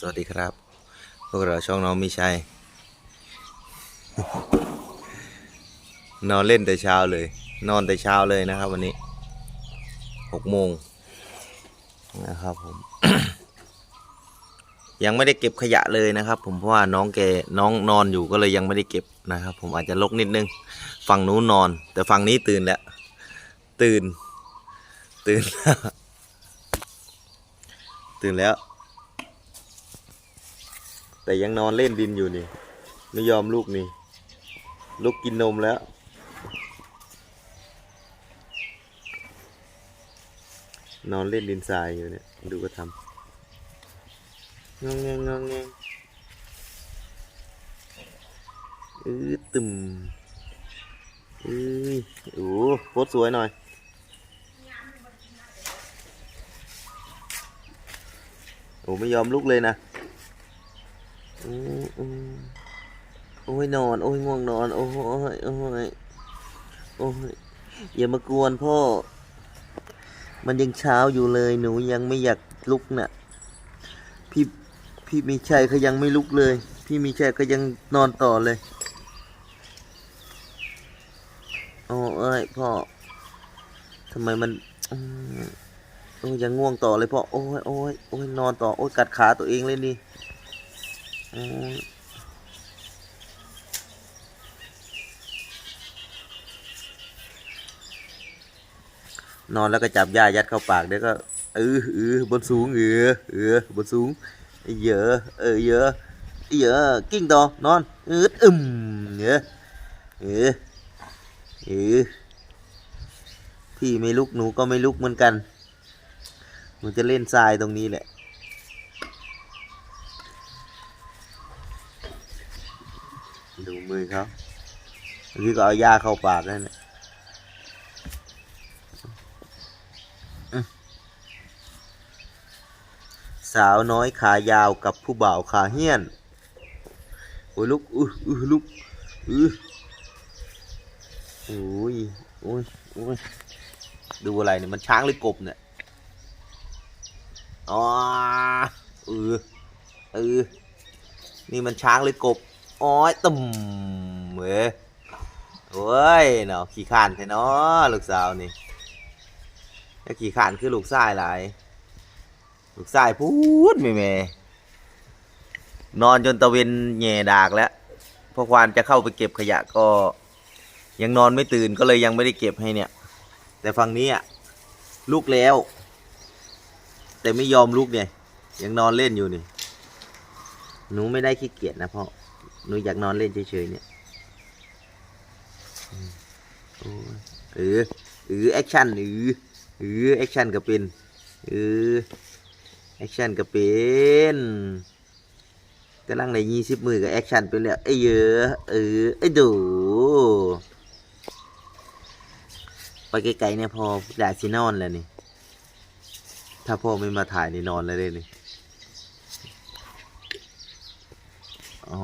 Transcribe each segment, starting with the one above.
สวัสดีครับ พวกเราช่องน้องมิชัย นอนเล่นแต่เช้าเลย นอนแต่เช้าเลยนะครับ วันนี้หกโมงนะครับผมยังไม่ได้เก็บขยะเลยนะครับ ผมเพราะว่าน้องแกน้องนอนอยู่ก็เลยยังไม่ได้เก็บนะครับ ผมอาจจะลกนิดนึงฝั่งนู้นนอน แต่ฝั่งนี้ตื่นแล้ว ตื่น ตื่น ตื่นแล้ว แต่ยังนอนเล่นดินอยู่นี่ ไม่ยอมลูกนี่ ลูกกินนมแล้ว นอนเล่นดินทรายอยู่เนี่ย ดูก็ทำงองแงงงองแงงอือตึมอือโอ้โพสสวยหน่อยโอ้ไม่ยอมลุกเลยนะ โอ้ยนอน โอ้ยง่วงนอน โอ้ยโอ้ยโอ้ยอย่ามากวนพ่อ มันยังเช้าอยู่เลย หนูยังไม่อยากลุกน่ะ พี่พี่มีชัยเขายังไม่ลุกเลย พี่มีชัยเขายังนอนต่อเลย โอ้เอ้ยพ่อทำไมมันโอ้ยยังง่วงต่อเลยพ่อ โอ้ยโอ้ยโอ้ยนอนต่อ โอ้ยกัดขาตัวเองเลยนี่ นอนแล้วก็จับหญ้ายัดเข้าปากเดี๋ยวก็เออเออบนสูงเออเออบนสูงเยอะเออเยอะเยอะกิ้งต่อนอนเอออึมเออเออเออพี่ไม่ลุกหนูก็ไม่ลุกเหมือนกันหนูจะเล่นทรายตรงนี้แหละ ดู มือเขาเมื่อกี้ก็เอาหญ้าเข้าปากนั่นแหละสาวน้อยขายาวกับผู้บ่าวขาเหี้ยน โอ้ยลุกอืออือลุกอือโอ้ยโอ้ยโอ้ยดูอะไรเนี่ยมันช้างหรือกบเนี่ยอ๋อเออเออนี่มันช้างหรือกบ อ้อยตุ่มเว้ยโอ้ยเนาะขี่ขานแท้เนาะลูกสาวนี่ถ้าขี่ขานคือลูกชายหลายลูกชายพูดไม่แม่นอนจนตะเวนแง่ดากแล้วพอควานจะเข้าไปเก็บขยะก็ ยังนอนไม่ตื่นก็เลยยังไม่ได้เก็บให้เนี่ย แต่ฝั่งนี้อะลูกแล้ว แต่ไม่ยอมลุกเนี่ย ยังนอนเล่นอยู่นี่หนูไม่ได้ขี้เกียจนะพ่อ หนูอยากนอนเล่นเฉยๆเนี่ยอืมโอ้ยเออเออแอคชั่นเออเออแอคชั่นก็เป็นเออแอคชั่นก็เป็นกำลังในยี่สิบมือกับแอคชั่นไปแล้วไอ้เยอะเออไอ้ดูไปไกลๆเนี่ยพอดาชินอนแล้วนี่ ถ้าพ่อไม่มาถ่ายนี่นอนเลยเลยนี่ อ๋อ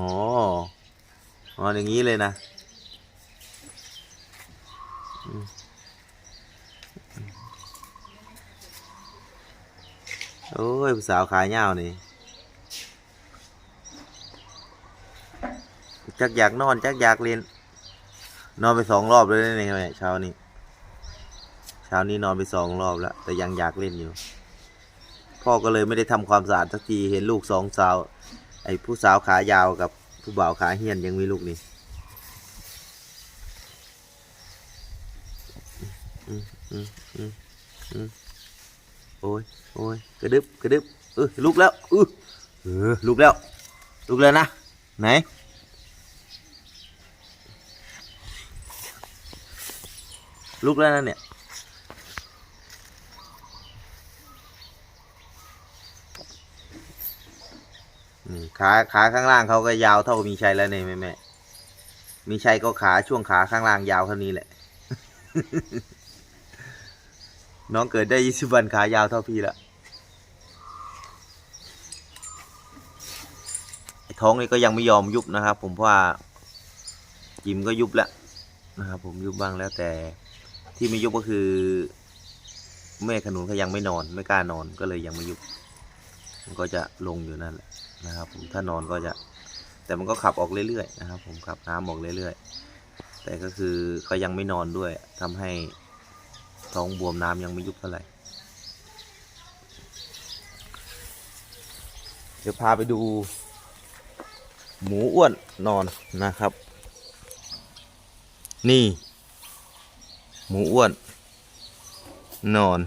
อนอย่างนี้เลยนะโอ้ยสาวขายาวนี่จักอยากนอนจักอยากเรียน นอนไปสองรอบเลยนะนี่แม่เช้านี้เช้านี้นอนไปสองรอบแล้วแต่ยังอยากเล่นอยู่ พ่อก็เลยไม่ได้ทำความสะอาดสักทีเห็นลูกสองสาว ไอ้ผู้สาวขายาวกับผู้บ่าวขาเฮี้ยนยังมีลูกนี่โอ้ยโอ้ยกระดึบกระดึบเออลุกแล้วเออเออลุกแล้วลุกแล้วนะไหนลุกแล้วนะเนี่ย ขาขาข้างล่างเขาก็ยาวเท่ามีชัยแล้วเนี่ยแม่แม่มีชัยก็ขาช่วงขาข้างล่างยาวเท่านี้แหละ น้องเกิดได้ยี่สิบวันขายาวเท่าพี่ละท้องนี่ก็ยังไม่ยอมยุบนะครับ ผมเพราะว่าจิมก็ยุบแล้วนะครับผมยุบบ้างแล้วแต่ที่ไม่ยุบก็คือ แม่ขนุนเขายังไม่นอน ไม่กล้านอนก็เลยยังไม่ยุบมันก็จะลงอยู่นั่นแหละ นะครับผมถ้านอนก็จะแต่มันก็ขับออกเรื่อยๆนะครับ ผมขับน้ำออกเรื่อยๆ แต่ก็คือเขายังไม่นอนด้วยทำให้ท้องบวมน้ำยังไม่ยุบเท่าไหร่เดี๋ยวพาไปดู หมูอ้วนนอนนะครับ นี่ หมูอ้วน นอน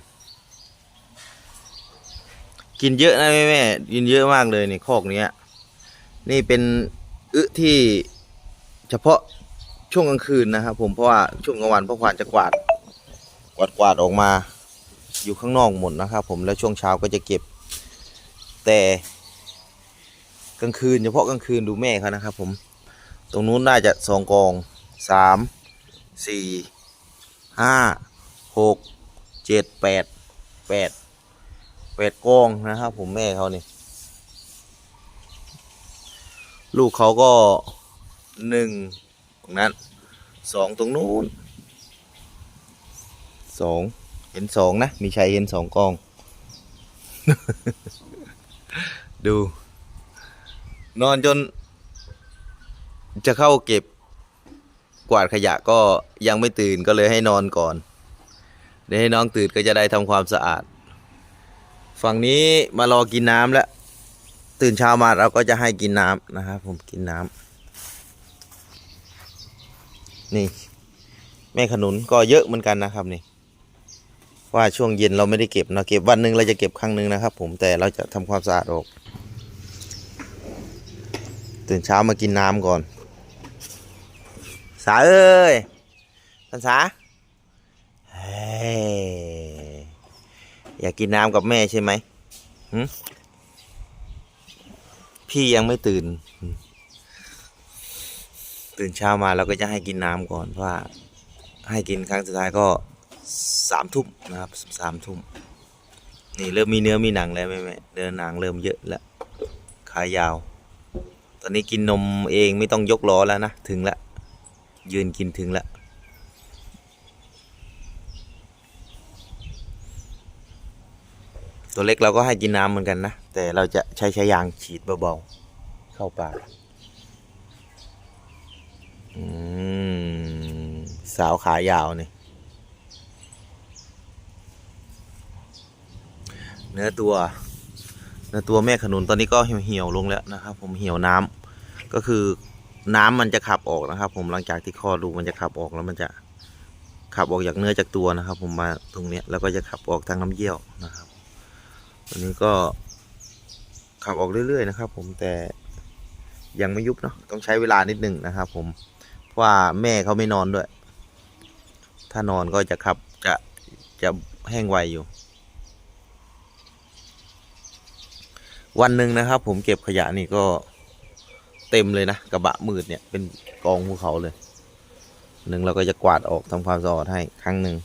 กินเยอะนะแม่แม่กินเยอะมากเลยในคอกเนี้ย นี่เป็นอึที่เฉพาะช่วงกลางคืนนะครับผมเพราะว่าช่วงกลางวันพ่อควานจะกวาด กวาดกวาดออกมา อยู่ข้างนอกหมดนะครับผมแล้วช่วงเช้าก็จะเก็บ แต่กลางคืนเฉพาะกลางคืนดูแม่เขานะครับ ผม ตรงนู้นน่าจะสองกองสามสี่ห้าหกเจ็ดแปดแปด แปดกองนะครับ ผมแม่เขานี่ ลูกเขาก็หนึ่งตรงนั้นสองตรงนู้นสองเห็นสองนะ มีชัยเห็นสองกอง ดู นอนจน จะเข้าเก็บกวาดขยะก็ยังไม่ตื่นก็เลยให้นอนก่อน เดี๋ยวให้น้องตื่นก็จะได้ทำความสะอาด ฝั่งนี้มารอกินน้ำแล้วตื่นเช้ามาเราก็จะให้กินน้ำนะครับผมกินน้ำนี่แม่ขนุนก็เยอะเหมือนกันนะครับนี่ ว่าช่วงเย็นเราไม่ได้เก็บนะเก็บวันหนึ่งเราจะเก็บครั้งหนึ่งนะครับ ผมแต่เราจะทำความสะอาดออก ตื่นเช้ามากินน้ำก่อน สาเอ้ยท่านสาเฮ้ย อยากกินน้ำกับแม่ใช่ไหมหพี่ยังไม่ตื่น ตื่นเช้ามาเราก็จะให้กินน้ำก่อนเพราะว่า ให้กินครั้งสุดท้ายก็สามทุ่มนะครับสามทุ่มนี่เริ่มมีเนื้อมีหนังแล้วแม่แม่เนื้อหนังเริ่มเยอะแล้วขายาว ตอนนี้กินนมเองไม่ต้องยกล้อแล้วนะถึงแล้วยืนกินถึงล้ว ตัวเล็กเราก็ให้กินน้ำเหมือนกันนะ แต่เราจะใช้ใช้ยางฉีดเบาๆเข้าปากสาวขายาวนี่ เนื้อตัว เนื้อตัวแม่ขนุนตอนนี้ก็เหี่ยวๆลงแล้วนะครับ ผมเหี่ยวน้ำก็คือน้ำมันจะขับออกนะครับ ผมหลังจากที่คลอดลูกมันจะขับออกแล้วมันจะขับออกจากเนื้อจากตัวนะครับ ผมมาตรงเนี้ยแล้วก็จะขับออกทางน้ำเยี่ยวนะครับ อันนี้ก็ขับออกเรื่อยๆนะครับ ผมแต่ยังไม่ยุบเนาะต้องใช้เวลานิดหนึ่งนะครับ ผมเพราะว่าแม่เขาไม่นอนด้วย ถ้านอนก็จะขับจะจะแห้งไวอยู่ วันหนึ่งนะครับ ผมเก็บขยะนี่ก็เต็มเลยนะกระบะมืดเนี่ยเป็นกองภูเขาเลยหนึ่งเราก็จะกวาดออกทำความสะอาดให้ครั้งหนึ่ง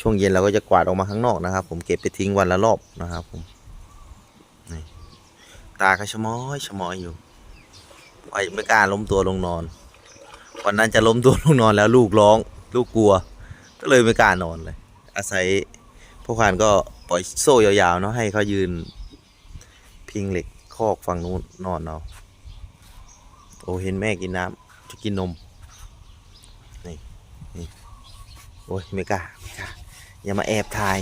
ช่วงเย็นเราก็จะกวาดออกมาข้างนอกนะครับ ผมเก็บไปทิ้งวันละรอบนะครับผมตาก็ชะมอยชะมอยอยู่ไอ้ไม่กล้าล้มตัวลงนอน วันนั้นจะล้มตัวลงนอนแล้วลูกร้อง ลูกกลัว ก็เลยไม่กล้านอนเลย อาศัยพวกควานก็ปล่อยโซ่ยาวๆเนาะให้เขายืน พิงเหล็กคอกฝั่งนู้นนอนเอาโอ้เห็นแม่กินน้ำจะกินนม นี่นี่โอ้ยไม่กล้าไม่กล้า อย่ามาแอบถ่าย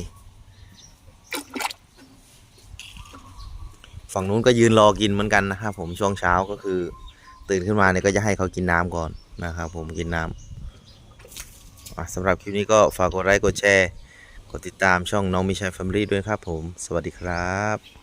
ฝั่งนู้นก็ยืนรอกินเหมือนกันนะครับผมช่วงเช้าก็คือ ตื่นขึ้นมาเนี่ยก็จะให้เขากินน้ำก่อนนะครับผมกินน้ำสำหรับคลิปนี้ก็ฝากกดไลค์กดแชร์ กดติดตามช่องน้องมิชัยแฟมิลี่ด้วยครับผม สวัสดีครับ